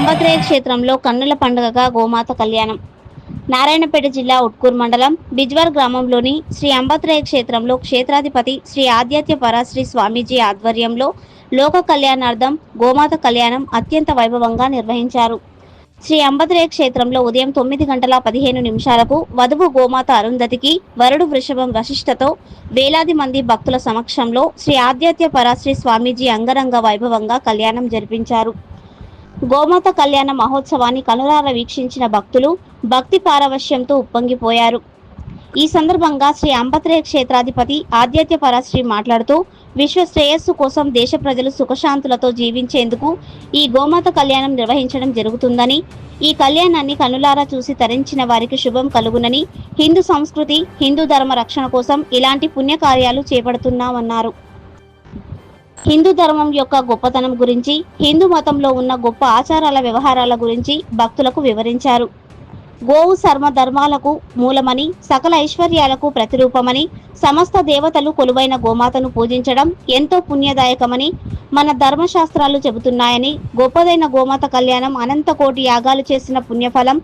అంబద్రేయ అంబత్రేయ క్షేత్రంలో కన్నుల పండుగగా గోమాత కళ్యాణం. నారాయణపేట జిల్లా ఉట్కూర్ మండలం బిజ్వార్ గ్రామంలోని శ్రీ అంబత్రేయ క్షేత్రంలో క్షేత్రాధిపతి శ్రీ ఆధ్యాత్య పరాశ్రీ స్వామీజీ ఆధ్వర్యంలో లోక కళ్యాణార్థం గోమాత కళ్యాణం అత్యంత వైభవంగా నిర్వహించారు. శ్రీ అంబత్రేయ క్షేత్రంలో ఉదయం తొమ్మిది గంటల పదిహేను నిమిషాలకు వధువు గోమాత అరుంధతికి వరుడు వృషభం వశిష్ఠతో వేలాది మంది భక్తుల సమక్షంలో శ్రీ ఆధ్యాత్య పరాశ్రీ స్వామీజీ అంగరంగ వైభవంగా కళ్యాణం జరిపించారు. గోమాత కళ్యాణ మహోత్సవాన్ని కనురార వీక్షించిన భక్తులు భక్తి పారవశ్యంతో ఉప్పొంగిపోయారు. ఈ సందర్భంగా శ్రీ అంబత్రేయ క్షేత్రాధిపతి ఆద్యత్య పరాశ్రీ మాట్లాడుతూ విశ్వ శ్రేయస్సు కోసం దేశ ప్రజలు సుఖశాంతులతో జీవించేందుకు ఈ గోమాత కళ్యాణం నిర్వహించడం జరుగుతుందని ఈ కళ్యాణాన్ని కనులారా చూసి తరించిన వారికి శుభం కలుగునని హిందూ సంస్కృతి హిందూ ధర్మ రక్షణ కోసం ఇలాంటి పుణ్యకార్యాలు చేపడుతున్నామన్నారు. హిందూ ధర్మం యొక్క గొప్పతనం గురించి హిందూ మతంలో ఉన్న గొప్ప ఆచారాల వ్యవహారాల గురించి భక్తులకు వివరించారు. గోవు సర్మ ధర్మాలకు మూలమని సకల ఐశ్వర్యాలకు ప్రతిరూపమని సమస్త దేవతలు కొలువైన గోమాతను పూజించడం ఎంతో పుణ్యదాయకమని మన ధర్మశాస్త్రాలు చెబుతున్నాయని గొప్పదైన గోమాత కళ్యాణం అనంత కోటి యాగాలు చేసిన పుణ్యఫలం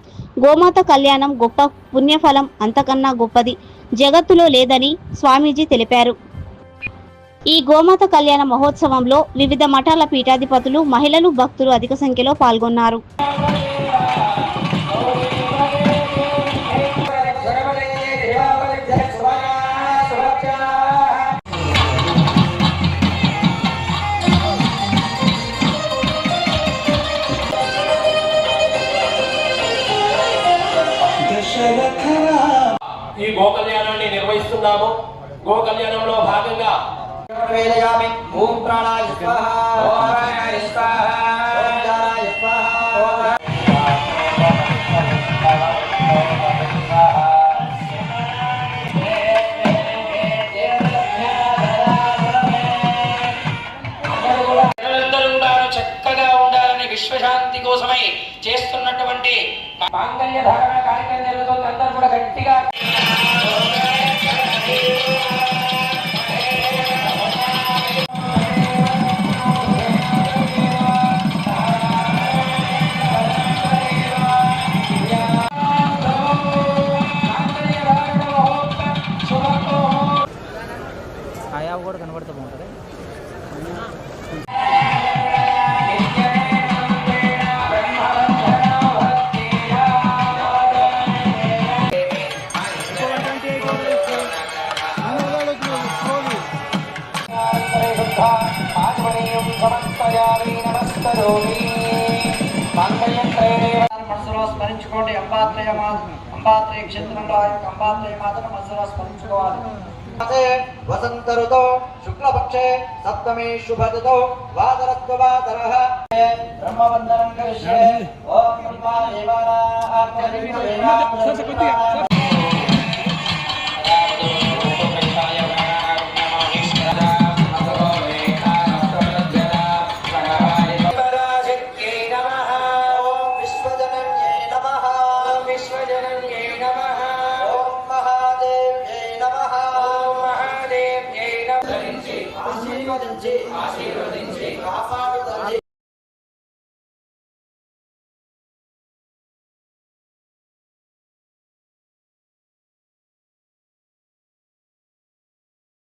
గోమాత కళ్యాణం గొప్ప పుణ్యఫలం అంతకన్నా గొప్పది. జగత్తులో లేదని స్వామీజీ తెలిపారు. ఈ గోమాత కళ్యాణ మహోత్సవంలో వివిధ మఠాల పీఠాధిపతులు మహిళలు భక్తులు అధిక సంఖ్యలో పాల్గొన్నారు. ఈ గో కళ్యాణాన్ని నిర్వహిస్తున్నాము. గో కళ్యాణంలో భాగంగా వేదయామి ఓం ప్రాణాయ చక్కగా ఉండాలని విశ్వశాంతి కోసమై చేస్తున్నటువంటి మాంగళ్య ధారణ మనసులో స్మరించుకోండి. అంబాత్రయ మాత అంబాత్రయ క్షేత్రంలో ఆ యొక్క అంబాత్రయ మాతను మనసులో స్మరించుకోవాలి. వసంత ఋతో శుక్లపక్షే సప్తమే శుభతో వాదరత్వవాదర. బ్రహ్మవందనం కరిష్యే. ఓం బ్రహ్మా దేవానాం ఆశీర్వదించి ఆశీర్వదించి కాపాడుతుంది